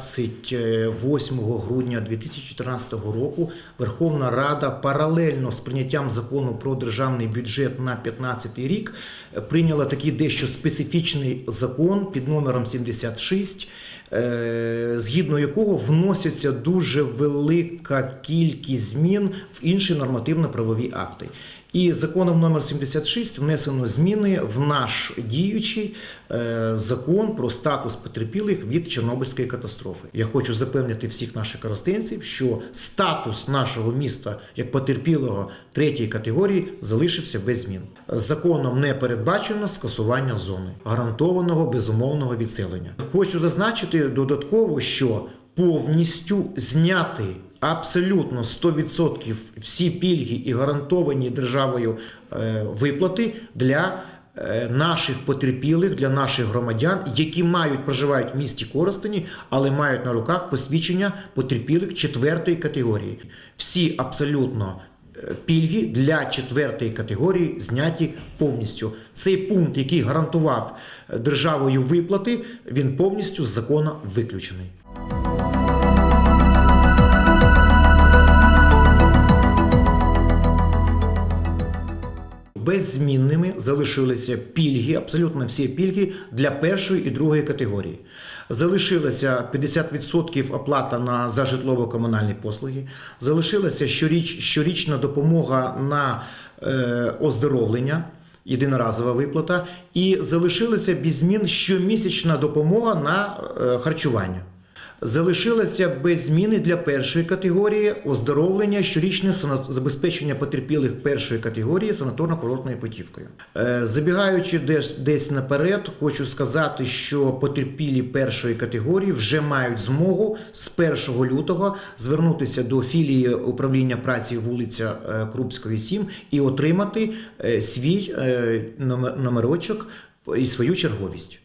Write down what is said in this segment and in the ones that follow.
28 грудня 2014 року Верховна Рада паралельно з прийняттям закону про державний бюджет на 2015 рік прийняла такий дещо специфічний закон під номером 76, е, згідно якого вносяться дуже велика кількість змін в інші нормативно-правові акти. І законом номер 76 внесено зміни в наш діючий е, закон про статус потерпілих від Чорнобильської катастрофи. Я хочу запевнити всіх наших коростенців, що статус нашого міста як потерпілого третьої категорії залишився без змін. Законом не передбачено скасування зони гарантованого безумовного відселення. Хочу зазначити додатково, що повністю зняти абсолютно 100% всі пільги і гарантовані державою е, виплати для е, наших потерпілих, для наших громадян, які мають проживають в місті Коростені, але мають на руках посвідчення потерпілих четвертої категорії. Всі абсолютно е, пільги для четвертої категорії зняті повністю. Цей пункт, який гарантував державою виплати, він повністю з закону виключений. Беззмінними залишилися пільги, абсолютно всі пільги для першої і другої категорії. Залишилася 50% оплата на за житлово-комунальні послуги, залишилася щоріч, щорічна допомога на е, оздоровлення. Єдиноразова виплата, і залишилася без змін щомісячна допомога на е, харчування. Залишилося без зміни для першої категорії оздоровлення щорічне забезпечення потерпілих першої категорії санаторно-курортною путівкою. Е, Забігаючи десь, десь наперед, хочу сказати, що потерпілі першої категорії вже мають змогу з 1 лютого звернутися до філії управління праці вулиця е, Крупської 7 і отримати е, свій номерочок і свою черговість.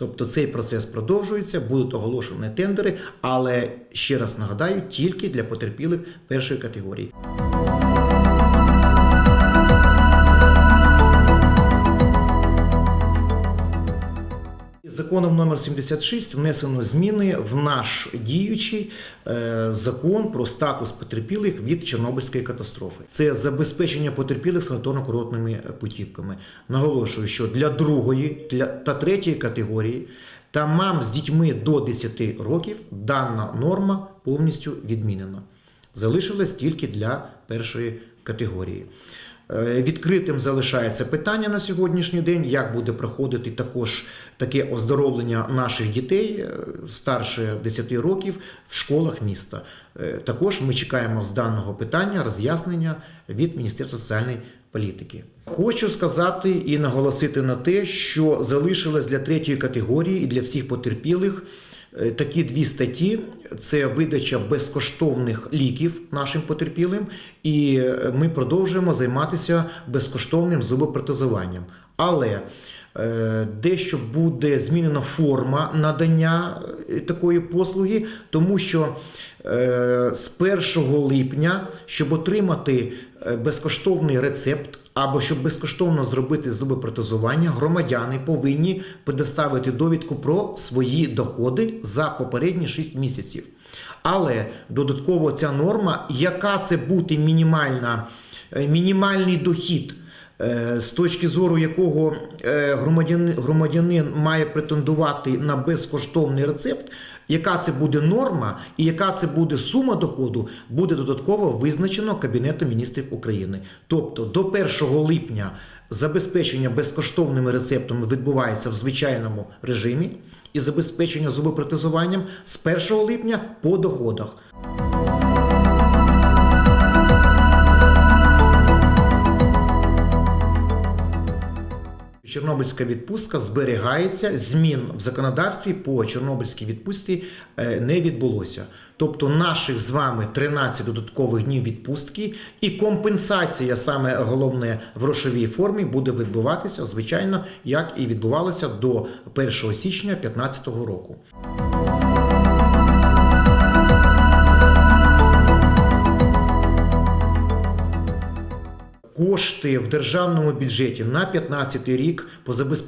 Тобто цей процес продовжується, будуть оголошені тендери, але ще раз нагадаю, тільки для потерпілих першої категорії. Законом номер 76 внесено зміни в наш діючий е, закон про статус потерпілих від Чорнобильської катастрофи. Це забезпечення потерпілих санаторно-курортними путівками. Наголошую, що для другої та третьої категорії та мам з дітьми до 10 років дана норма повністю відмінена. Залишилась тільки для першої категорії. Е, Відкритим залишається питання на сьогоднішній день, як буде проходити також таке оздоровлення наших дітей е, старше 10 років в школах міста. Е, Також ми чекаємо з даного питання роз'яснення від Міністерства соціальної політики. Хочу сказати і наголосити на те, що залишилось для третьої категорії і для всіх потерпілих Такі дві статті: це видача безкоштовних ліків нашим потерпілим, і е, ми продовжуємо займатися безкоштовним зубопротезуванням. Але е, дещо буде змінена форма надання е, такої послуги, тому що е, з 1 липня, щоб отримати е, безкоштовний рецепт або щоб безкоштовно зробити зубопротезування, громадяни повинні предоставити довідку про свої доходи за попередні 6 місяців. Але додатково ця норма, яка це бути мінімальна, е, мінімальний дохід, з точки зору якого е, громадянин, громадянин має претендувати на безкоштовний рецепт, яка це буде норма і яка це буде сума доходу, буде додатково визначено Кабінетом міністрів України. Тобто до 1 липня забезпечення безкоштовними рецептами відбувається в звичайному режимі, і забезпечення зубопротезуванням з 1 липня по доходах. Чорнобильська відпустка зберігається, змін в законодавстві по Чорнобильській відпустці е, не відбулося. Тобто наших з вами 13 додаткових днів відпустки і компенсація, саме головне в грошовій формі, буде відбуватися, звичайно, як і відбувалося до 1 січня 2015 року. Кошти в державному бюджеті на 2015 рік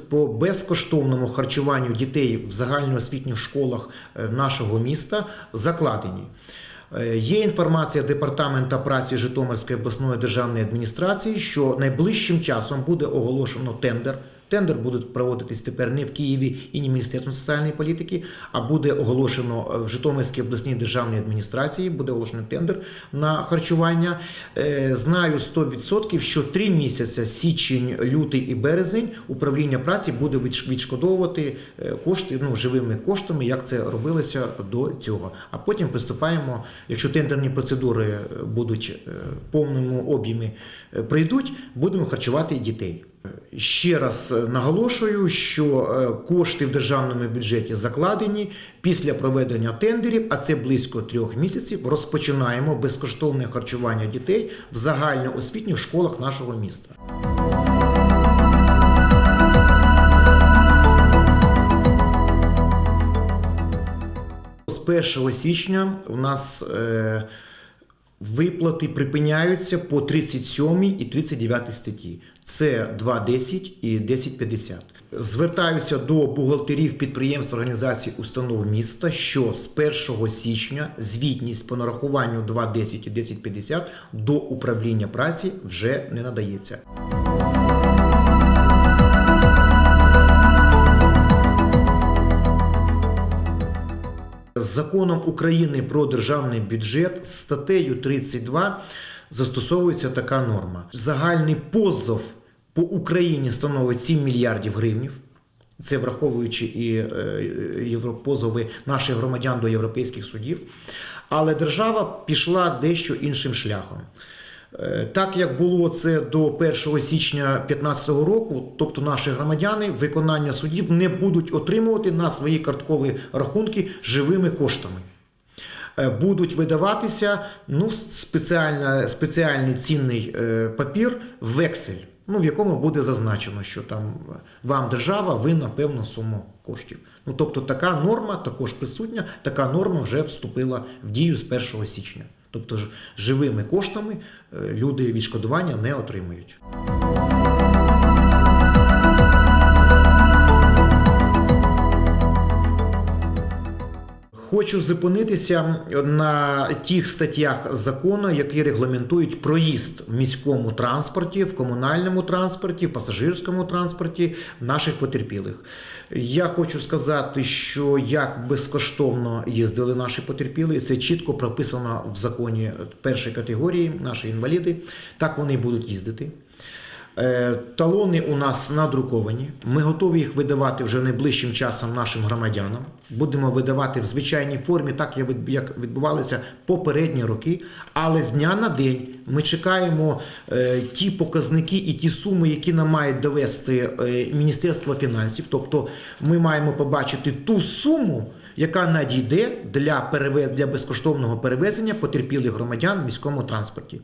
по безкоштовному харчуванню дітей в загальноосвітніх школах е, нашого міста закладені. Е, Є інформація департамента праці Житомирської обласної державної адміністрації, що найближчим часом буде оголошено тендер. Тендер буде проводитись тепер не в Києві і не Міністерством соціальної політики, а буде оголошено е, в Житомирській обласній державній адміністрації. Буде оголошено тендер на харчування. Е, Знаю 100%, що три місяці січень, лютий і березень управління праці буде відшкодовувати е, кошти ну, живими коштами, як це робилося до цього. А потім приступаємо, якщо тендерні процедури будуть в повному об'ємі прийдуть, будемо харчувати дітей. Ще раз е, наголошую, що е, кошти в державному бюджеті закладені після проведення тендерів, а це близько трьох місяців. Розпочинаємо безкоштовне харчування дітей в загальноосвітніх школах нашого міста. З 1 січня у нас е, виплати припиняються по 37 і 39 статті. Це 2.10 і 10.50. Звертаюся до бухгалтерів підприємств, організацій, установ міста, що з 1 січня звітність по нарахуванню 2.10 і 10.50 до управління праці вже не надається. Законом України про державний бюджет статтею 32 застосовується така норма. Загальний позов по Україні становить 7 мільярдів гривнів. Це враховуючи і е, позови наших громадян до європейських судів. Але держава пішла дещо іншим шляхом. Е, Так як було це до 1 січня 2015 року, тобто наші громадяни виконання судів не будуть отримувати на свої карткові рахунки живими коштами. Е, Будуть видаватися ну, спеціальний цінний е, папір вексель, ну, в якому буде зазначено, що там вам держава винна певну суму коштів. Ну, тобто така норма також присутня, така норма вже вступила в дію з 1 січня. Тобто ж- живими коштами е, люди відшкодування не отримують. Хочу зупинитися на тих статтях закону, які регламентують проїзд в міському транспорті, в комунальному транспорті, в пасажирському транспорті наших потерпілих. Я хочу сказати, що як безкоштовно їздили наші потерпілі, це чітко прописано в законі першої категорії, наші інваліди. Так вони будуть їздити. Е, Талони у нас надруковані. Ми готові їх видавати вже найближчим часом нашим громадянам. Будемо видавати в звичайній формі, так як відбувалися попередні роки. Але з дня на день ми чекаємо е, ті показники і ті суми, які нам мають довести е, Міністерство фінансів. Тобто ми маємо побачити ту суму, яка надійде для перевез для безкоштовного перевезення потерпілих громадян в міському транспорті.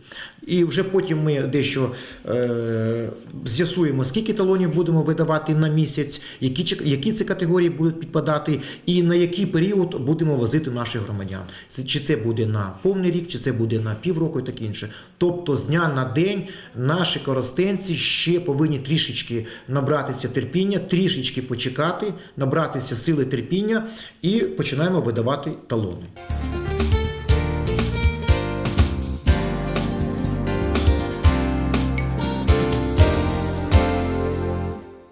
І вже потім ми дещо е, з'ясуємо, скільки талонів будемо видавати на місяць, які, які ці категорії будуть підпадати, і на який період будемо возити наших громадян. Чи це буде на повний рік, чи це буде на півроку і таке інше. Тобто з дня на день наші коростенці ще повинні трішечки набратися терпіння, трішечки почекати, набратися сили терпіння і починаємо видавати талони.